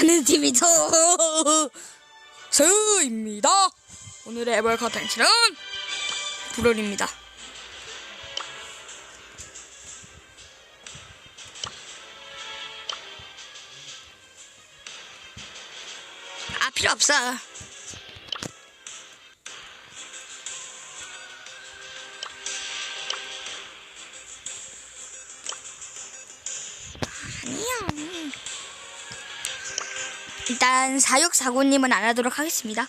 하는 팀이 저 서입니다. 오늘의 에벌 컨텐츠는 불얼입니다. 아 필요 없어. 일단 사육사고님은 안 하도록 하겠습니다.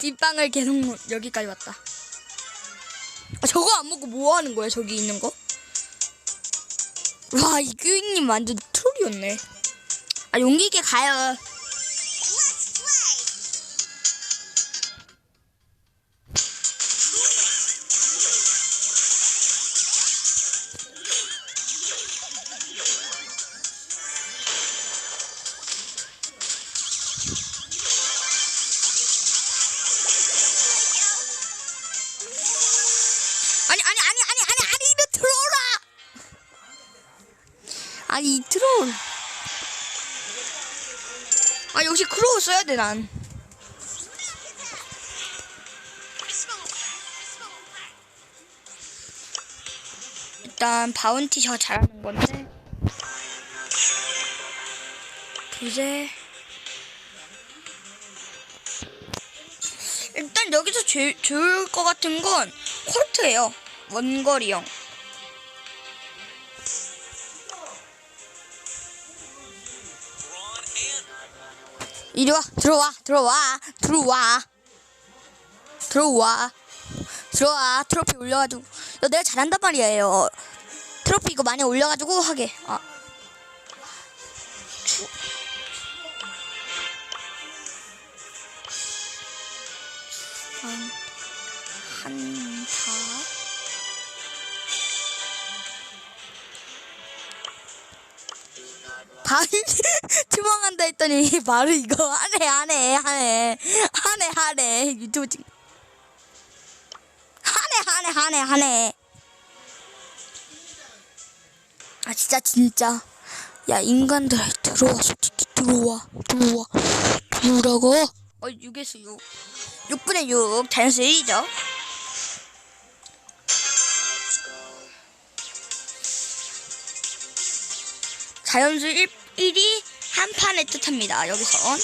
야, 빗방울 계속 먹- 여기까지 왔다. 아, 저거 안 먹고 뭐 하는 거야? 저기 있는 거? 와, 이 교육님 완전 트롤이었네. 아, 용기 있게 가요. 아니, 이 트롤. 아, 역시 크로우 써야 돼, 난. 일단 바운티 저 잘하는 건데 부제 일단 여기서 제일 좋을 것 같은 건 콜트예요 원거리형 이리 와 들어와 들어와 들어와. 들어와 들어와. 트로피 올려가지고. 야, 내가 잘한단 말이에요 트로피 이거 많이 올려가지고 하게. 아 했더니 바로 이거 하네 하네 하네. 하네 하네. 유튜브 찍 하네 하네 하네 하네. 아 진짜 진짜. 야 인간들 들어와 솔직히. 들어와 들어와. 들어오라고? 어 6에서 6 6분의 6 자연수 1이죠. 자연수 1, 1이 한 판의 뜻합니다 여기선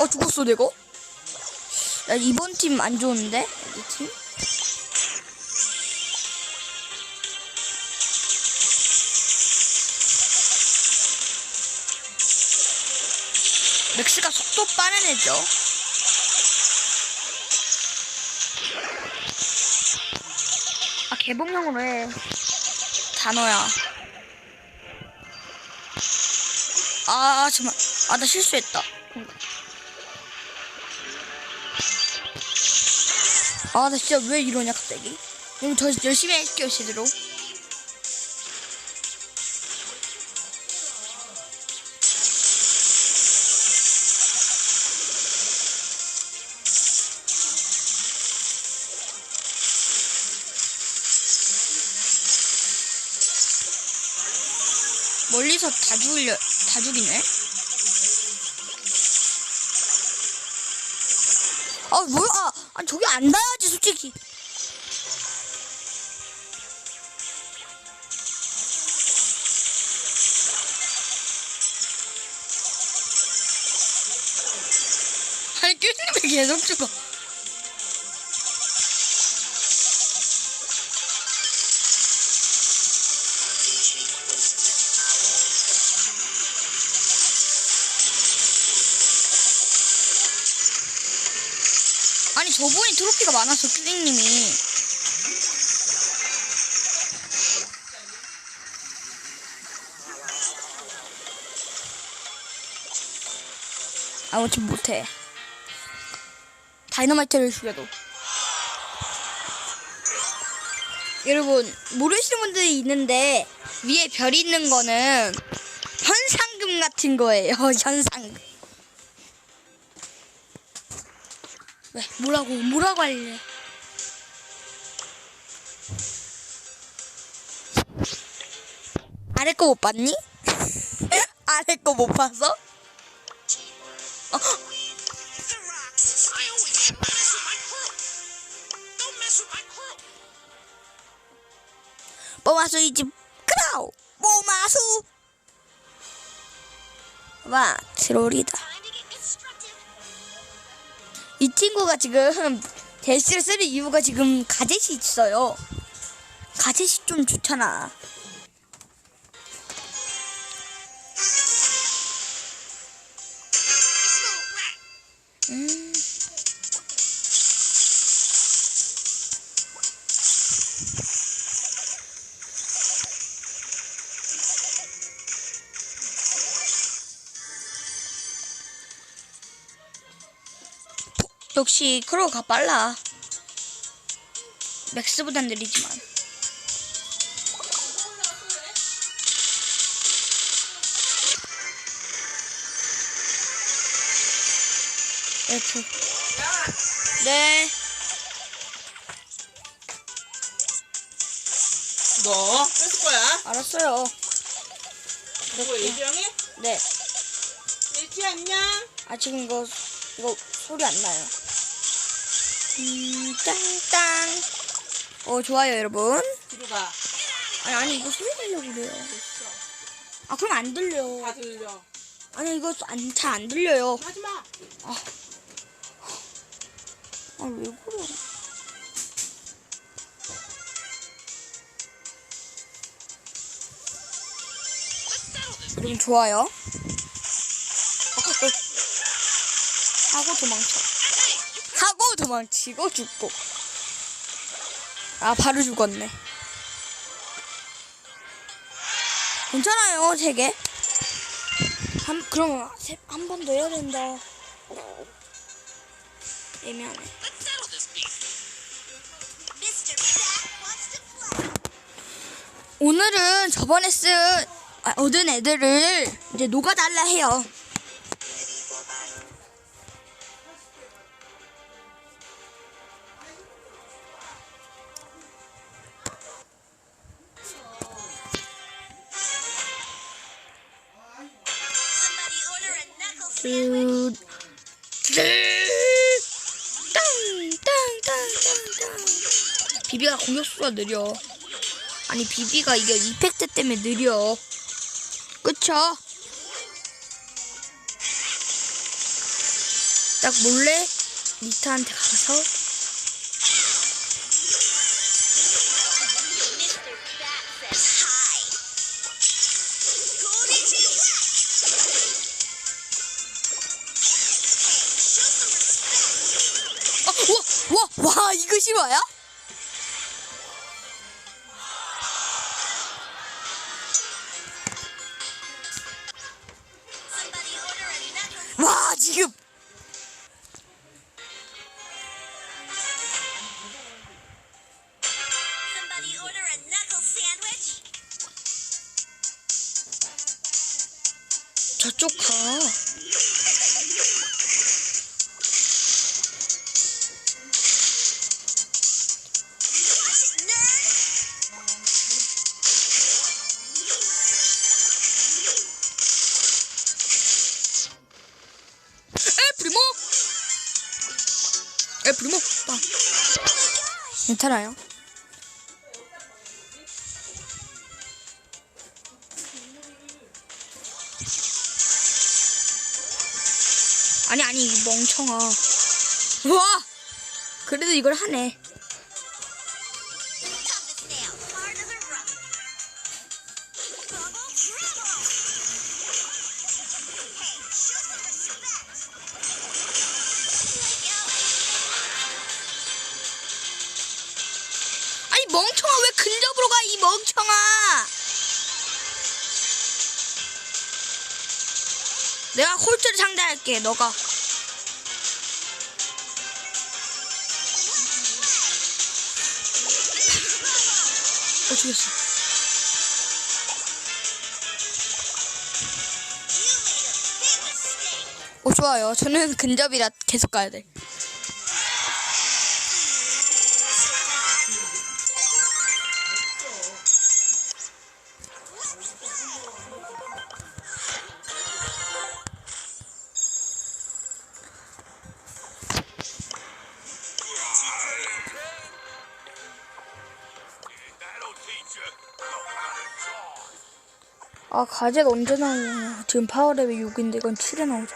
어 죽었어 내가? 야 이번 팀 안 좋은데 이 팀? 맥스가 속도 빠른 애죠 개봉형으로 해 단어야 아 정말 아 나 실수했다 아, 나 진짜 왜 이러냐, 갑자기? 이거 더 열심히 할게요, 제대로. 멀리서 다 죽이려, 다 죽이네? 아, 뭐야? 아, 저기 안 닿아야지, 솔직히. 아니, 쭈님이 계속 죽어. 아니 저분이 트로피가 많아서 큐링님이. 아무튼 못해. 다이너마이트를 죽여도. 여러분 모르시는 분들이 있는데 위에 별 있는 거는 현상금 같은 거예요 현상금 뭐라고 뭐라고 할래 아래 거 못 봤니? 아래 거 못 봤어? 뽀마수 이집 크라우 뽀마수 와 트롤이다 이 친구가 지금 대시를 쓰는 이유가 지금 가젯이 있어요. 가젯이 좀 좋잖아 역시 크로우가 빨라. 맥스보단 느리지만. F. 네. 너 뺏을 거야? 알았어요. 누구 예지영이? 네. 예지 안녕. 아 지금 이거 이거 소리 안 나요. 음, 땅땅. 어 좋아요 여러분. 뒤로 가. 아니 아니 이거 소리 내려고 그래요. 아 그럼 안 들려. 다 들려. 아니 이거 안 잘 안 들려요. 하지 마. 아왜 그래? 여러분 좋아요. 어, 어. 하고 도망쳐. 도망치고 죽고. 아 바로 죽었네. 괜찮아요 세 개. 한 그러면 한번 더 해야 된다. 애매하네. 오늘은 저번에 쓴 아, 얻은 애들을 이제 녹아달라 해요. 느려. 아니 비비가 이게 이펙트 때문에 느려. 그쵸? 딱 몰래 리타한테 가서. 어, 와, 와, 와, 이거 실화야? 에 프리모 빵 괜찮아요. 아니 아니 이 멍청아. 와! 그래도 이걸 하네 상대할게 너가. 어 죽였어. 어 좋아요. 저는 근접이라 계속 가야 돼 아 가제가 언제 나오냐 지금 파워레벨 6인데 이건 7에 나오자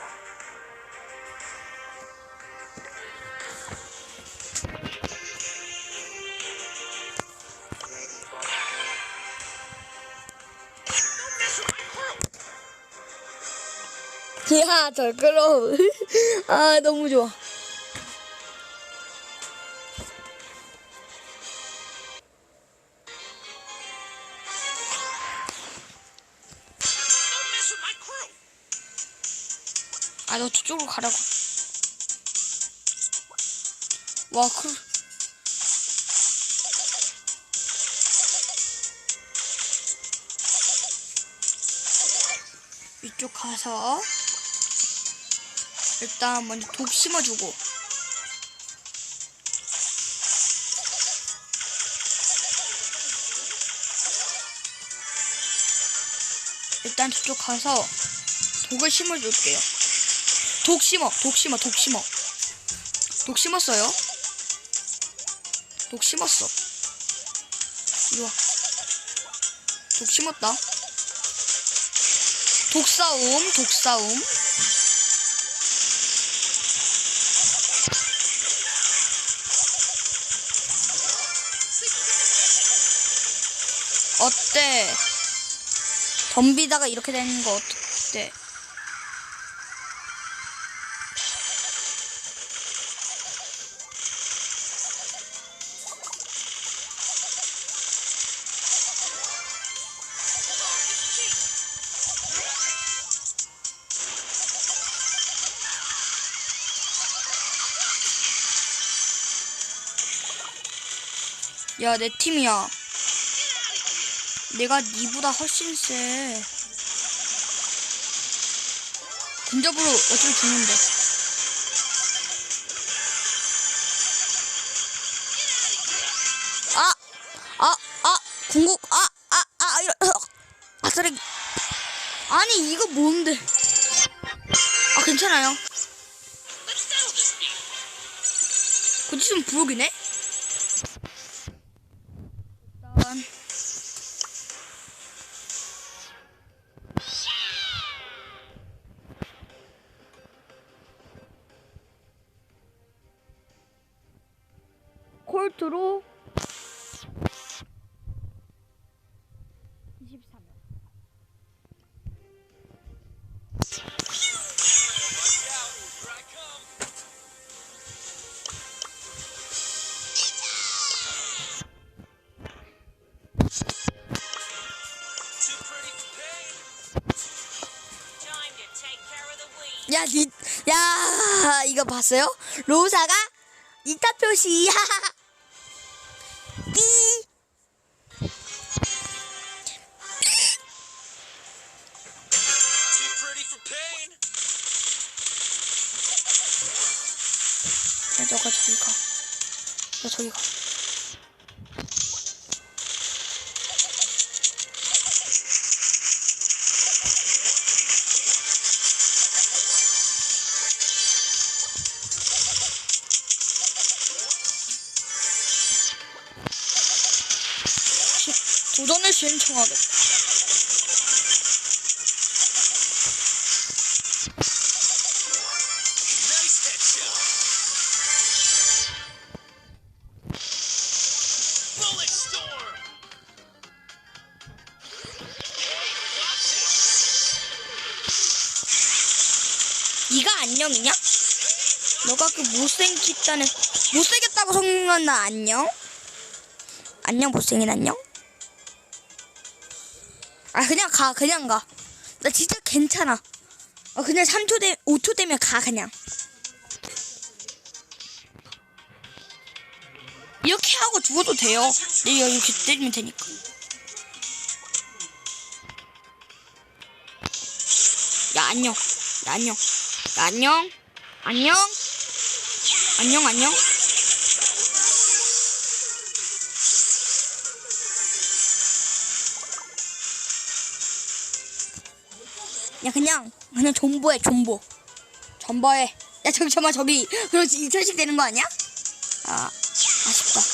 야, 잘 끌어. 아, 너무 좋아. 너 저쪽으로 가라고. 와, 그. 이쪽 가서 일단 먼저 독 심어주고 일단 저쪽 가서 독을 심어줄게요. 독 심어, 독 심어, 독 심어. 독 심었어요. 독 심었어. 이리 와. 독 심었다. 독 싸움, 독 싸움. 어때? 덤비다가 이렇게 되는 거 어때? 야, 내 팀이야. 내가 니보다 훨씬 세. 근접으로 어차피 죽는데. 아! 아! 아! 궁극! 아! 아! 아! 이런. 아, 쓰레기. 아니, 이거 뭔데? 아, 괜찮아요. Let's settle this beef. 그 지금 부록이네? 니, 야, 이거 봤어요? 로사가 이타 표시. 도전을 신청하겠다. 네가 안녕이냐? 너가 그 못생겼다는 못생겼다고 성공한 나 안녕? 안녕 못생긴 안녕. 아 그냥 가 그냥 가. 나 진짜 괜찮아. 어 그냥 3초 되 5초 되면 가 그냥. 이렇게 하고 죽어도 돼요. 내가 이렇게 때리면 되니까. 야 안녕. 야 안녕. 야 안녕. 안녕. 안녕 안녕. 야 그냥 그냥 존버해 존버. 존버해. 야 저기 잠깐 저기 그렇지 2천씩 되는 거 아니야? 아 아쉽다.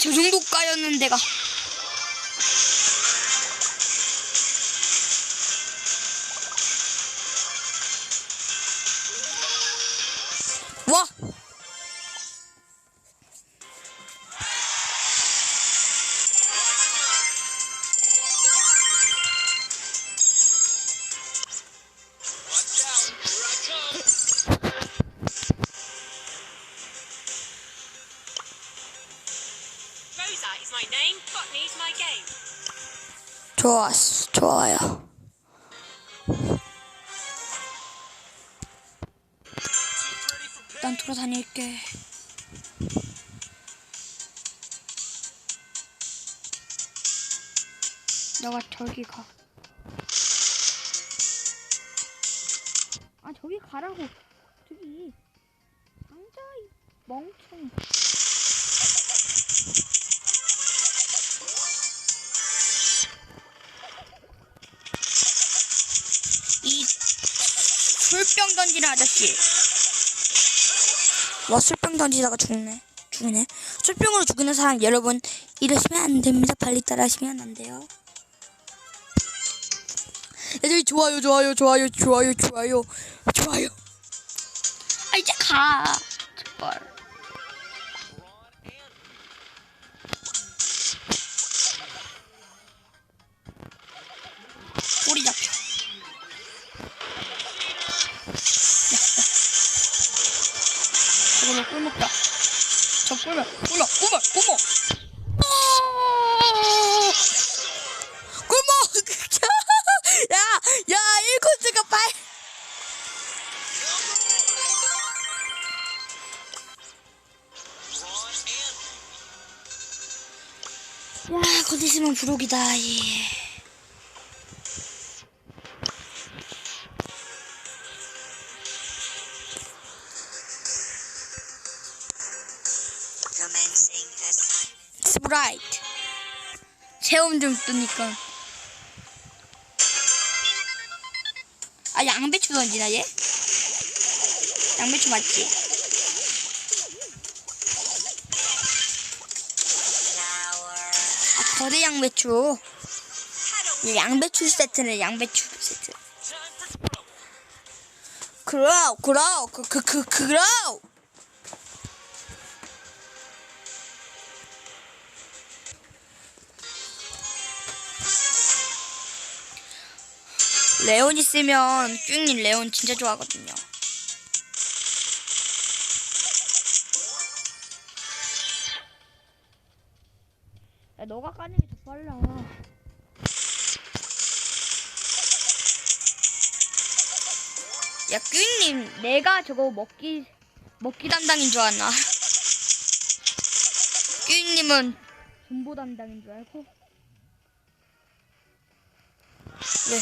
저 정도 까였는 데가. 아 저기 가라고. 저기. 앉아 이 멍청. 이 술병 던지는 아저씨. 와 술병 던지다가 죽네. 죽네. 술병으로 죽이는 사람 여러분 이러시면 안 됩니다. 빨리 따라하시면 안 돼요. 야 저기 좋아요 좋아요 좋아요 좋아요 좋아요 좋아요. 아 이제 가. 제발. 꼬리 잡혀. 저거는 꿀 먹다. 저 꿀먹, 꿀먹, 부록이다, 예. 스프라이트. 체험 좀 뜨니까. 아, 양배추 던지나, 얘? 양배추 맞지? 아, 거대 양배추. 이 양배추 세트네, 양배추 세트. 그라우, 그라우, 그, 그, 그, 그라우! 레온 있으면 쭈님 레온 진짜 좋아하거든요. 너가 까는 게 더 빨라. 야, 쭈님, 내가 저거 먹기, 먹기 담당인 줄 아나? 쭈님은 존보 담당인 줄 알고? 왜?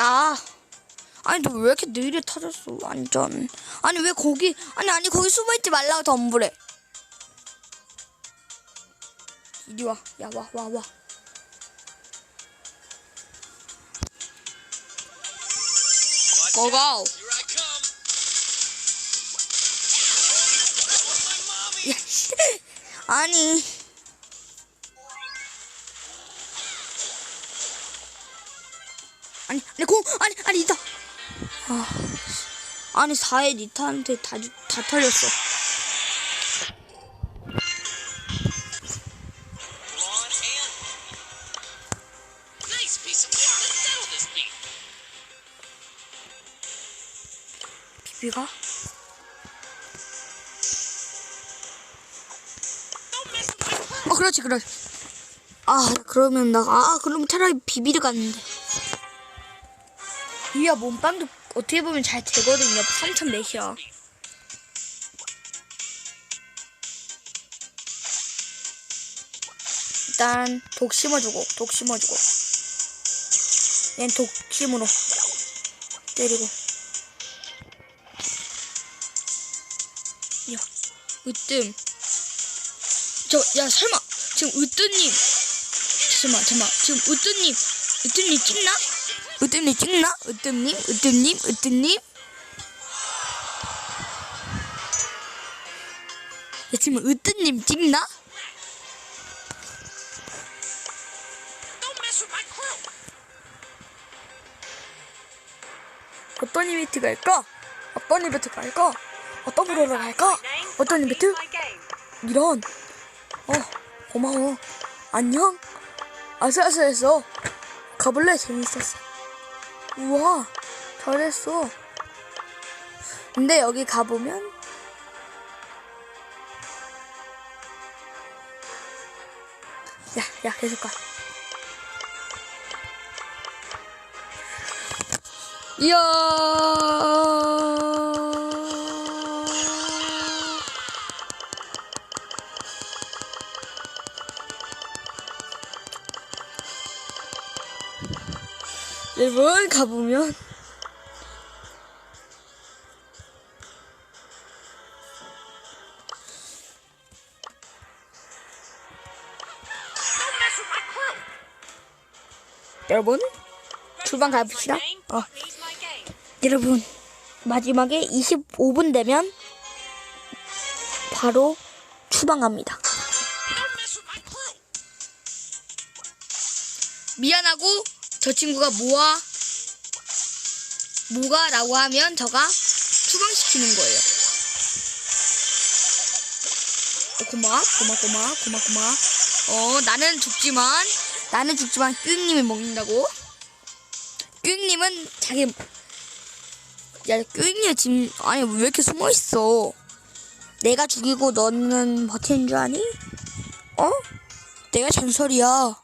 야, 아니 너 왜 이렇게 느려 터졌어 완전. 아니 왜 거기 아니 아니 거기 숨어 있지 말라고 덤불해. 이리 와, 야 와 와 와. 고고. 야, 씨. 아니. 아니, 아니, 공, 아니, 아니, 이다. 아, 아니, 4회 니타한테 다, 주- 다 털렸어. 비비가? 어, 그렇지, 그렇지. 아, 그러면 나, 아, 그럼 차라리 비비를 갔는데. 이야, 몸빵도 어떻게 보면 잘 되거든요. 3천 몇이야. 일단, 독 심어주고, 독 심어주고. 얜 독심으로 때리고. 야, 으뜸. 저, 야, 설마, 지금 으뜸님. 잠깐만, 잠깐만. 지금 으뜸님, 으뜸님 찍나? 으뜸님 찍나? 으뜸님, 으뜸님, 으뜸님. 야, 지금 으뜸님 찍나? 어떤 이벤트 갈까? 어떤 이벤트 갈까? 어떤 프로를 갈까? 어떤 이벤트? 이런. 어, 고마워. 안녕. 아슬아슬했어. 가볼래? 재밌었어. 우와, 잘했어. 근데 여기 가보면 야, 야, 계속 가. 이야. 여러분 가보면 my crew. 여러분 주방 가봅시다. 어. 여러분 마지막에 25분 되면 바로 my crew. 미안하고 저 친구가 뭐야 뭐가 라고 하면 저가 추방시키는 거예요. 어, 고마 고마 고마 고마 고마. 어 나는 죽지만 나는 죽지만 뀨님이 먹는다고. 뀨님은 자기 야 뀨님 지금 아니 왜 이렇게 숨어 있어? 내가 죽이고 너는 버티는 줄 아니? 어? 내가 전설이야.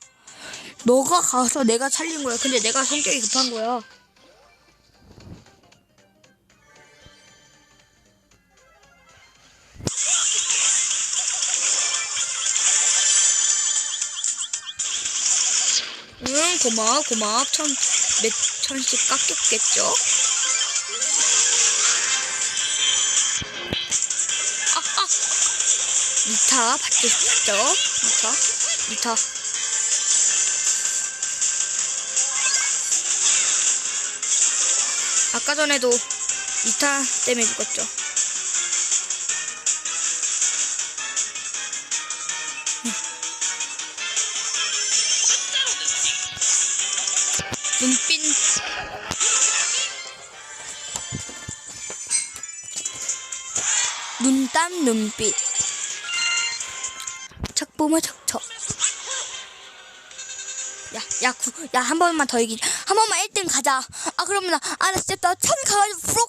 너가 가서 내가 살린 거야. 근데 내가 성격이 급한 거야. 응, 고마워, 고마워. 천, 몇 천씩 깎였겠죠? 아, 아! 리타, 받고 싶죠? 리타, 리타. 아까 전에도 이타 때문에 죽었죠. 눈빛. 눈땀 눈빛. 척보면 척척 야, 야, 구, 야, 한 번만 더 이기. 한 번만 1등 가자. 아, 그러면 나, 아, 나 진짜 나천 가가지고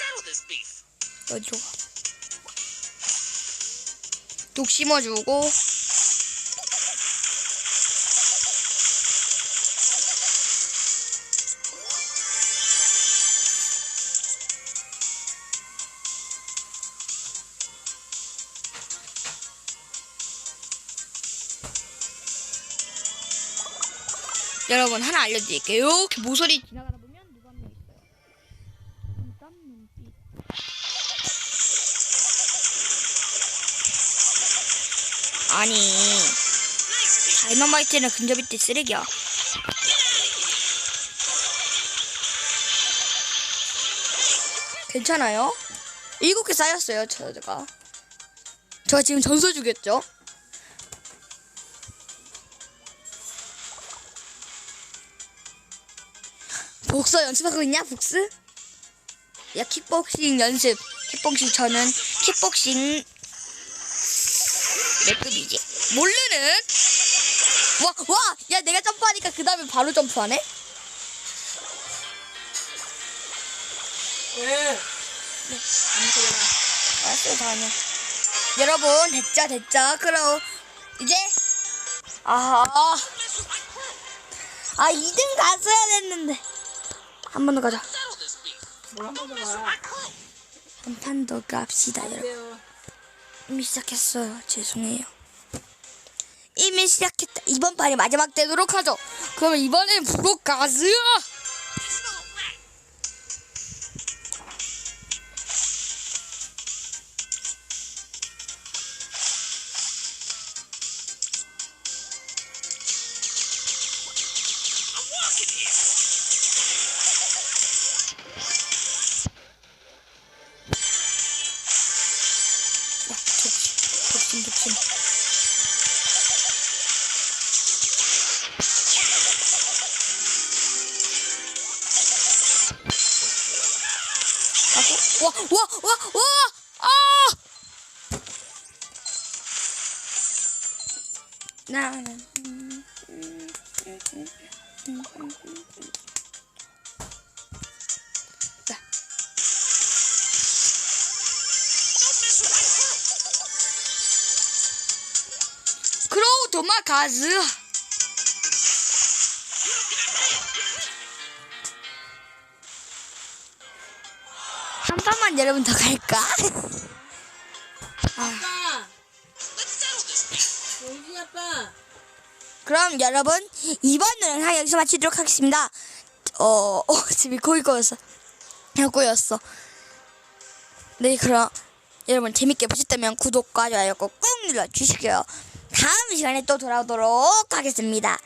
settle this beef. 어디로 가? 독 심어주고. 여러분 하나 알려드릴게요. 모서리 지나가다 보면 누가 한 명 있어요. 눈땀 눈빛. 아니 다이너마이트는 근접이 때 쓰레기야 괜찮아요? 일곱 개 쌓였어요 저가 제가 지금 전설 주겠죠? 복서 연습하고 있냐 복스? 야 킥복싱 연습 킥복싱 저는 킥복싱 몇 급이지? 모르는? 와, 와! 야, 내가 점프하니까 그 다음에 바로 점프하네? 왜? 아무거나. 알았어요, 다음에. 여러분, 됐자, 됐자. 그럼, 이제, 아하. 아, 2등 갔어야 됐는데. 한 번 더 가자. 뭘한번 더 가. 한판 더 갑시다, 여러분. 이미 시작했어요. 죄송해요. 이미 시작했다. 이번 판이 마지막 되도록 하죠. 그러면 이번엔 부록 가즈. I'm crew. 크로우 도마가즈. 한 판만 여러분 더 갈까? 그럼 여러분 이번 영상 여기서 마치도록 하겠습니다. 어, 어 집이 거기 거였어. 거였어. 네, 그럼 여러분 재밌게 보셨다면 구독과 좋아요 꼭꾹 눌러주시고요. 다음 시간에 또 돌아오도록 하겠습니다.